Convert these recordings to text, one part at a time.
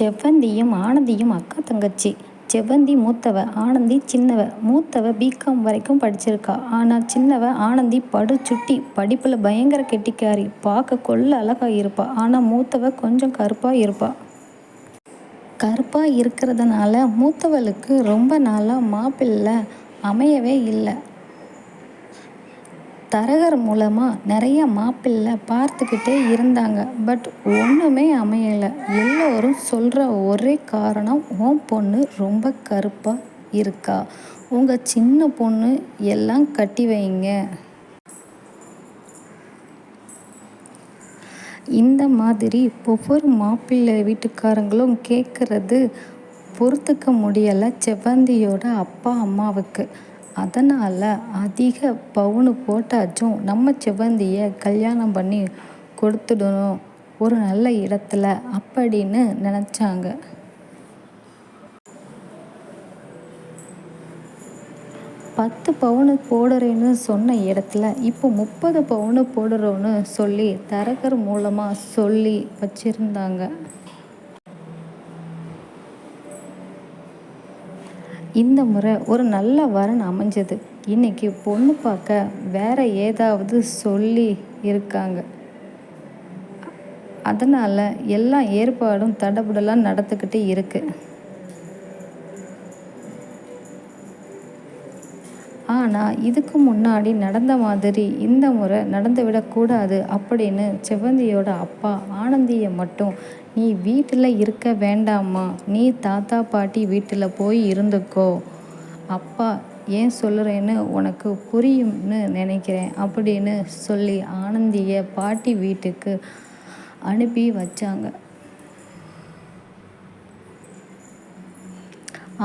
செவ்வந்தியும் ஆனந்தியும் அக்கா தங்கச்சி. செவ்வந்தி மூத்தவ ஆனந்தி சின்னவ. மூத்தவ பிகாம் வரைக்கும் படிச்சிருக்கா. ஆனால் சின்னவ ஆனந்தி படு சுட்டி படிப்பில் பயங்கர கெட்டிக்காரி. பார்க்க கொள்ள அழகா இருப்பா. ஆனால் மூத்தவ கொஞ்சம் கருப்பாக இருப்பா. கருப்பாக இருக்கிறதுனால மூத்தவளுக்கு ரொம்ப நாளாக மாப்பிள்ளை அமையவே இல்லை. தரகர் மூலமாக நிறைய மாப்பிள்ளை பார்த்துக்கிட்டே இருந்தாங்க. பட் ஒன்றுமே அமையலை. எல்லோரும் சொல்கிற ஒரே காரணம் உன் பொண்ணு ரொம்ப கருப்பாக இருக்கா? உங்கள் சின்ன பொண்ணு எல்லாம் கட்டி வைங்க. இந்த மாதிரி ஒவ்வொரு மாப்பிள்ளை வீட்டுக்காரங்களும் கேட்குறது பொறுத்துக்க முடியலை செவ்வந்தியோட அப்பா அம்மாவுக்கு. அதனால் அதிக பவுனு போட்டாச்சும் நம்ம செவ்வந்தியை கல்யாணம் பண்ணி கொடுத்துடணும். ஒரு நல்ல இடத்துல அப்படின்னு நினச்சாங்க. பத்து பவுனு போடுறேன்னு சொன்ன இடத்துல இப்போ முப்பது பவுனு போடுறோன்னு சொல்லி தரகர் மூலமாக சொல்லி வச்சுருந்தாங்க. இந்த முறை ஒரு நல்ல வரன் அமைஞ்சது. இன்னைக்கு பொண்ணு பார்க்க வேற ஏதாவது சொல்லி இருக்காங்க. அதனால் எல்லா ஏற்பாடும் தடபுடலாக நடந்துக்கிட்டு இருக்குது ஆனால் இதுக்கு முன்னாடி நடந்த மாதிரி இந்த முறை நடந்துவிடக்கூடாது அப்படின்னு செவ்வந்தியோட அப்பா ஆனந்தியை மட்டும் நீ வீட்டில் இருக்க வேண்டாமா நீ தாத்தா பாட்டி வீட்டில் போய் இருந்துக்கோ. அப்பா ஏன் சொல்லுறேன்னு உனக்கு புரியும்னு நினைக்கிறேன் அப்படின்னு சொல்லி ஆனந்தியை பாட்டி வீட்டுக்கு அனுப்பி வச்சாங்க.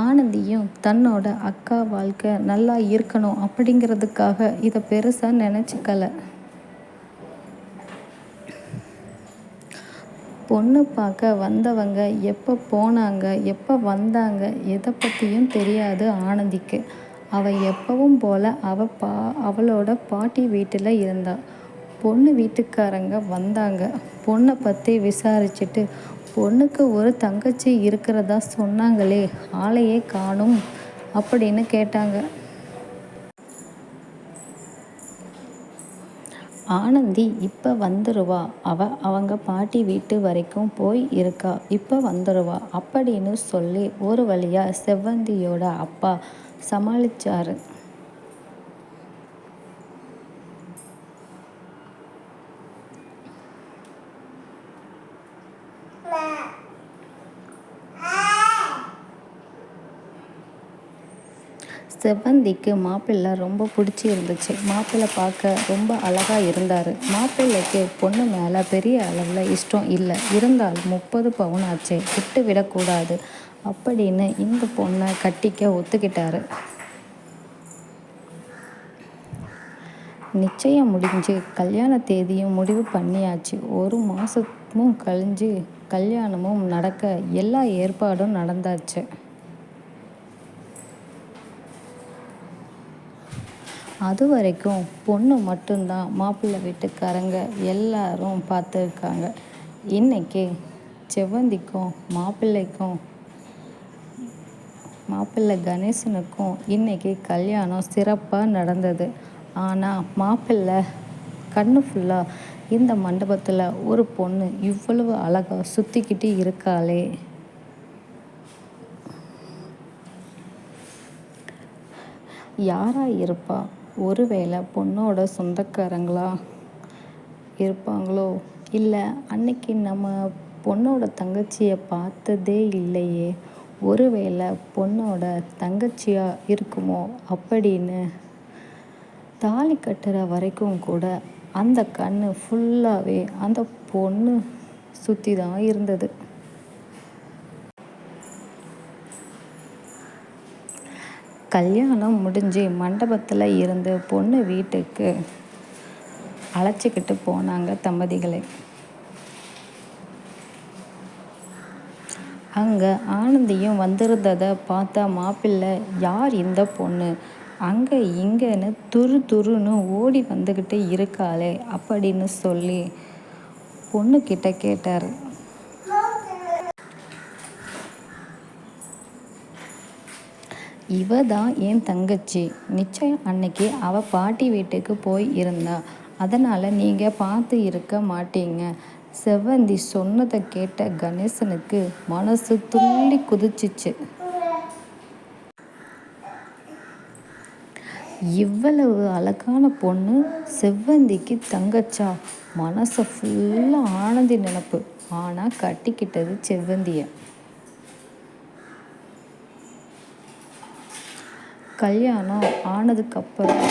ஆனந்தியும் தன்னோட அக்கா வாழ்க்கை நல்லா இருக்கணும் அப்படிங்கிறதுக்காக இதை பெருசாக நினச்சிக்கல. பொண்ணு பார்க்க வந்தவங்க எப்போ போனாங்க எப்போ வந்தாங்க எதை பற்றியும் தெரியாது ஆனந்திக்கு. அவள் எப்பவும் போல் அவள் பா அவளோட பாட்டி வீட்டில் இருந்தா. பொண்ணு வீட்டுக்காரங்க வந்தாங்க. பொண்ணை பற்றி விசாரிச்சுட்டு பொண்ணுக்கு ஒரு தங்கச்சி இருக்கிறதா சொன்னாங்களே ஆளையே காணும் அப்படின்னு கேட்டாங்க. ஆனந்தி இப்போ வந்துடுவா அவ அவங்க பாட்டி வீட்டு வரைக்கும் போய் இருக்கா. இப்போ வந்துடுவா அப்படின்னு சொல்லி ஒரு வழியாக செவ்வந்தியோட அப்பா சமாளிச்சாரு. செவ்வந்திக்கு மாப்பிள்ளை ரொம்ப பிடிச்சி இருந்துச்சு. மாப்பிள்ளை பார்க்க ரொம்ப அழகாக இருந்தார். மாப்பிள்ளைக்கு பொண்ணு மேலே பெரிய அளவில் இஷ்டம் இல்லை. இருந்தாலும் முப்பது பவுன் ஆச்சு விட்டு விடக்கூடாது அப்படின்னு இந்த பொண்ணை கட்டிக்க ஒத்துக்கிட்டாரு. நிச்சயம் முடிஞ்சு கல்யாண தேதியும் முடிவு பண்ணியாச்சு. ஒரு மாதமும் கழிஞ்சு கல்யாணமும் நடக்க எல்லா ஏற்பாடும் நடந்தாச்சு. அது வரைக்கும் பொண்ணு மட்டும்தான் மாப்பிள்ளை வீட்டுக்காரங்க எல்லாரும் பார்த்துருக்காங்க. இன்றைக்கி செவ்வந்திக்கும் மாப்பிள்ளைக்கும் மாப்பிள்ளை கணேசனுக்கும் இன்றைக்கி கல்யாணம் சிறப்பாக நடந்தது. ஆனால் மாப்பிள்ளை கண்ணு ஃபுல்லாக இந்த மண்டபத்தில் ஒரு பொண்ணு இவ்வளவு அழகாக சுற்றிக்கிட்டு இருக்காளே. யாராக இருப்பா? ஒருவேளை பொண்ணோட சொந்தக்காரங்களா இருப்பாங்களோ? இல்லை அன்னைக்கு நம்ம பொண்ணோட தங்கச்சியை பார்த்ததே இல்லையே. ஒருவேளை பொண்ணோட தங்கச்சியாக இருக்குமோ அப்படின்னு தாலி கட்டுற வரைக்கும் கூட அந்த கண் ஃபுல்லாகவே அந்த பொண்ணு சுற்றி தான் இருந்தது. கல்யாணம் முடிஞ்சு மண்டபத்தில் இருந்து பொண்ணு வீட்டுக்கு அழைச்சிக்கிட்டு போனாங்க தம்பதிகளை. அங்கே ஆனந்தியும் வந்திருந்ததை பார்த்தா மாப்பிள்ளை யார் இந்த பொண்ணு? அங்கே இங்கேன்னு துரு துருன்னு ஓடி வந்துக்கிட்டு இருக்காளே அப்படின்னு சொல்லி பொண்ணுக்கிட்ட கேட்டார். இவ தான் என் தங்கச்சி. நிச்சயம் அன்னைக்கு அவள் பாட்டி வீட்டுக்கு போய் இருந்தா. அதனால் நீங்கள் பார்த்து இருக்க மாட்டீங்க. செவ்வந்தி சொன்னதை கேட்ட கணேசனுக்கு மனசு துள்ளி குதிச்சிச்சு. இவ்வளவு அழகான பொண்ணு செவ்வந்திக்கு தங்கச்சா? மனசை ஃபுல்லாக ஆனந்தி நினப்பு. ஆனால் கட்டிக்கிட்டது செவ்வந்தியை. கல்யாணம் ஆனதுக்கப்புறம்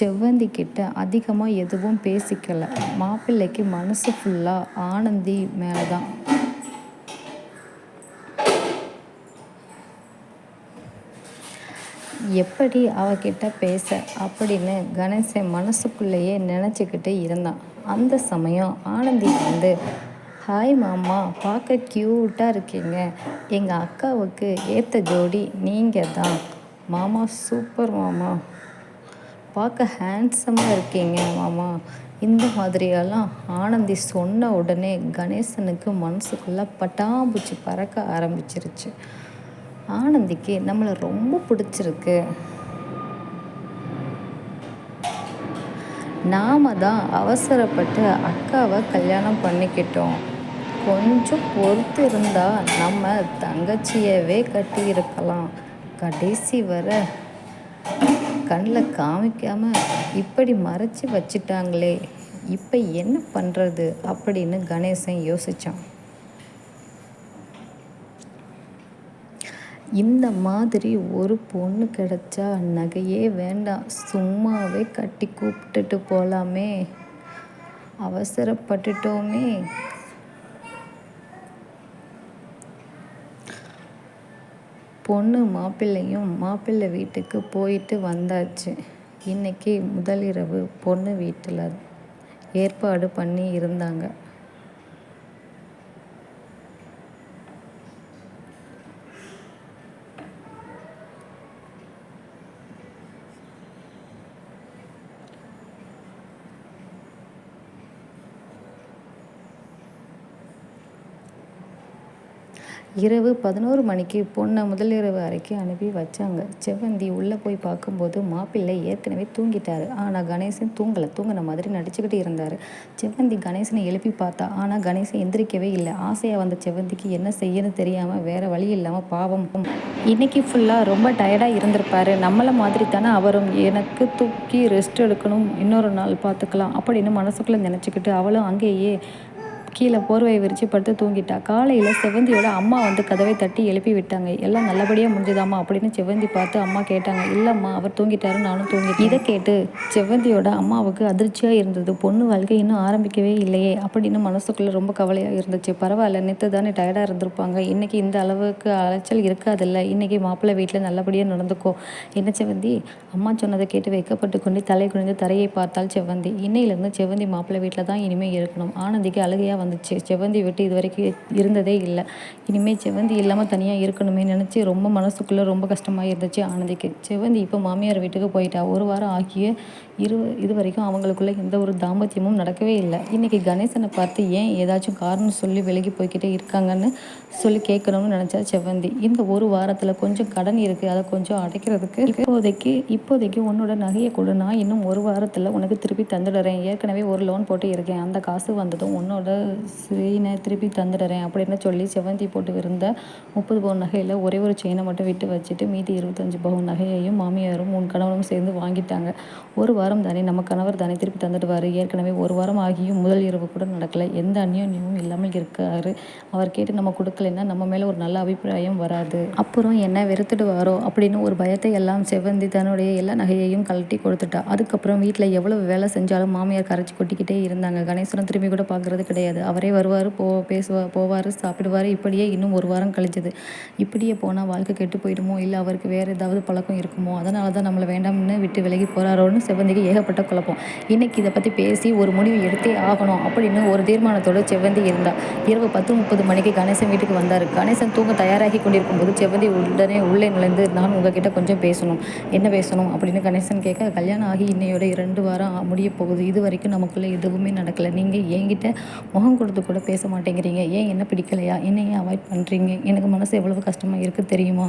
செவ்வந்தி கிட்ட அதிகமாக எதுவும் பேசிக்கலை. மாப்பிள்ளைக்கு மனசு ஃபுல்லாக ஆனந்தி மேலே தான் எப்படி அவகிட்ட பேச அப்படின்னு கணேசன் மனசுக்குள்ளேயே நினச்சிக்கிட்டு இருந்தான். அந்த சமயம் ஆனந்தி வந்து ஹாய் மாமா பார்க்க க்யூட்டாக இருக்கீங்க. எங்கள் அக்காவுக்கு ஏற்ற ஜோடி நீங்கள் தான். மாமா சூப்பர் மாமா. பார்க்க ஹேண்ட்ஸமாக இருக்கீங்க மாமா. இந்த மாதிரியெல்லாம் ஆனந்தி சொன்ன உடனே கணேசனுக்கு மனசுக்குள்ளே பட்டாம்பூச்சி பறக்க ஆரம்பிச்சிருச்சு. ஆனந்திக்கு நம்மளை ரொம்ப பிடிச்சிருக்கு. நாம தான் அவசரப்பட்டு அக்காவை கல்யாணம் பண்ணிக்கிட்டோம். கொஞ்சம் பொறுத்து இருந்தால் நம்ம தங்கச்சியவே கட்டியிருக்கலாம். கடைசி வர கண்ணில் காமிக்காமல் இப்படி மறைச்சி வச்சிட்டாங்களே இப்போ என்ன பண்ணுறது அப்படின்னு கணேசன் யோசித்தான் இந்த மாதிரி ஒரு பொண்ணு கிடச்சா நகையே வேண்டாம். சும்மாவே கட்டி கூப்பிட்டுட்டு போகலாமே அவசரப்பட்டுட்டோமே. பொண்ணு மாப்பிள்ளையும் மாப்பிள்ளை வீட்டுக்கு போயிட்டு வந்தாச்சு. இன்னைக்கு முதலிரவு பொண்ணு வீட்டில் ஏற்பாடு பண்ணி இருந்தாங்க. இரவு பதினோரு மணிக்கு பொண்ணை முதலிரவு அறைக்கு அனுப்பி வச்சாங்க. செவ்வந்தி உள்ளே போய் பார்க்கும்போது மாப்பிள்ளை ஏற்கனவே தூங்கிட்டார். ஆனால் கணேசன் தூங்கலை. தூங்கின மாதிரி நடிச்சுக்கிட்டு இருந்தார். செவ்வந்தி கணேசனை எழுப்பி பார்த்தா ஆனால் கணேசன் எந்திரிக்கவே இல்லை. ஆசையாக வந்த செவ்வந்திக்கு என்ன செய்யணும் தெரியாமல் வேறு வழி இல்லாமல் பாவம். இன்னைக்கு ஃபுல்லாக ரொம்ப டயர்டாக இருந்திருப்பாரு. நம்மளை மாதிரி தானே அவரும். எனக்கு தூக்கி ரெஸ்ட் எடுக்கணும். இன்னொரு நாள் பார்த்துக்கலாம். அப்படின்னு மனசுக்குள்ளே நினச்சிக்கிட்டு அவளும் அங்கேயே கீழே போர்வையை விரித்து படுத்து தூங்கிட்டா. காலையில் செவந்தியோட அம்மா வந்து கதவை தட்டி எழுப்பி விட்டாங்க. எல்லாம் நல்லபடியாக முடிஞ்சுதாம்மா அப்படின்னு செவந்தி பார்த்து அம்மா கேட்டாங்க. இல்லைம்மா அவர் தூங்கிட்டாரு நானும் தூங்கி இதை கேட்டு செவந்தியோட அம்மாவுக்கு அதிர்ச்சியாக இருந்தது. பொண்ணு வாழ்க்கை இன்னும் ஆரம்பிக்கவே இல்லையே அப்படின்னு மனசுக்குள்ளே ரொம்ப கவலையாக இருந்துச்சு. பரவாயில்ல நேற்று தானே டயர்டாக இருந்திருப்பாங்க. இன்றைக்கி இந்த அளவுக்கு அலைச்சல் இருக்காதில்ல. இன்றைக்கி மாப்பிள்ளை வீட்டில் நல்லபடியாக நடந்துக்கோ. என்ன செவந்தி அம்மா சொன்னதை கேட்டு வைக்கப்பட்டு கொண்டு தலை குனிந்து தரையை பார்த்தால் செவந்தி இன்னையிலேருந்து செவந்தி மாப்பிள்ளை வீட்டில் தான் இனிமேல் இருக்கணும். ஆனந்திக்கு அழுகையாக வந்துச்சு செவ்வந்தி விட்டு இது வரைக்கும் இருந்ததே இல்லை. இனிமேல் செவ்வந்தி இல்லாமல் தனியாக இருக்கணுமே நினச்சி ரொம்ப மனசுக்குள்ளே ரொம்ப கஷ்டமாக இருந்துச்சு ஆனந்திக்கு. செவ்வந்தி இப்போ மாமியார் வீட்டுக்கு போயிட்டா. ஒரு வாரம் ஆகிய இரு இது வரைக்கும் அவங்களுக்குள்ளே எந்த ஒரு தாம்பத்தியமும் நடக்கவே இல்லை. இன்றைக்கி கணேசனை பார்த்து ஏன் ஏதாச்சும் காரணம் சொல்லி விலகி போய்கிட்டே இருக்காங்கன்னு சொல்லி கேட்கணும்னு நினச்சா செவ்வந்தி. இந்த ஒரு வாரத்தில் கொஞ்சம் கடன் இருக்குது அதை கொஞ்சம் அடைக்கிறதுக்கு இப்போதைக்கு இப்போதைக்கு உன்னோட நகையை கொடு. நான் இன்னும் ஒரு வாரத்தில் உனக்கு திருப்பி தந்துடுறேன். ஏற்கனவே ஒரு லோன் போட்டு இருக்கேன். அந்த காசு வந்ததும் உன்னோட செயினை திருப்பி தந்துடுறேன் அப்படின்னு சொல்லி செவந்தி போட்டு இருந்த முப்பது பவுன் நகையில் ஒரே ஒரு செயினை மட்டும் விட்டு வச்சுட்டு மீதி இருபத்தஞ்சி பவுன் நகையையும் மாமியாரும் உன் கணவரும் சேர்ந்து வாங்கிட்டாங்க. ஒரு வாரம் தானே நம்ம கணவர் தானே திருப்பி தந்துடுவார். ஏற்கனவே ஒரு வாரம் ஆகியும் முதல் இரவு கூட நடக்கலை. எந்த அந்யோன்யமும் இல்லாமல் இருக்காரு. அவர் கேட்டு நம்ம கொடுக்கலன்னா நம்ம மேலே ஒரு நல்ல அபிப்பிராயம் வராது. அப்புறம் என்ன வெறுத்துடுவாரோ அப்படின்னு ஒரு பயத்தை எல்லாம் செவந்தி தன்னுடைய எல்லா நகையையும் கழட்டி கொடுத்துட்டா. அதுக்கப்புறம் வீட்டில் எவ்வளவு வேலை செஞ்சாலும் மாமியார் கரைச்சி கொட்டிக்கிட்டே இருந்தாங்க. கணேசனம் திரும்பி கூட பார்க்குறது கிடையாது. அவரே வருவார் போ பேசுவார் போவார் சாப்பிடுவார். இப்படியே இன்னும் ஒரு வாரம் கழிஞ்சது. இப்படியே போனால் வாழ்க்கை கெட்டு போயிடுமோ? இல்லை அவருக்கு வேறு ஏதாவது பழக்கம் இருக்குமோ? அதனால தான் நம்மளை வேண்டாம்னு விட்டு விலகி போகிறாரோன்னு செவ்வந்திக்கு ஏகப்பட்ட குழப்பம். இன்றைக்கி இதை பற்றி பேசி ஒரு முடிவு எடுத்தே ஆகணும் அப்படின்னு ஒரு தீர்மானத்தோடு செவ்வந்தி இருந்தார் இரவு பத்து முப்பது மணிக்கு கணேசன் வீட்டுக்கு வந்தார். கணேசன் தூங்க தயாராகி கொண்டிருக்கும் போது செவ்வந்தி உடனே உள்ளே நுழைந்து நான் உங்ககிட்ட கொஞ்சம் பேசணும். என்ன பேசணும்? அப்படின்னு கணேசன் கேட்க கல்யாணம் ஆகி இன்னையோட இரண்டு வாரம் முடிய போகுது. இது வரைக்கும் நமக்குள்ளே எதுவுமே நடக்கலை. நீங்கள் என்கிட்ட முகம் கொடுத்து கூட பேச மாட்டேங்கிறீங்க. ஏன் என்ன பிடிக்கலையா? என்ன ஏன் அவாய்ட் பண்ணுறீங்க எனக்கு மனசு எவ்வளவு கஷ்டமாக இருக்குது தெரியுமா?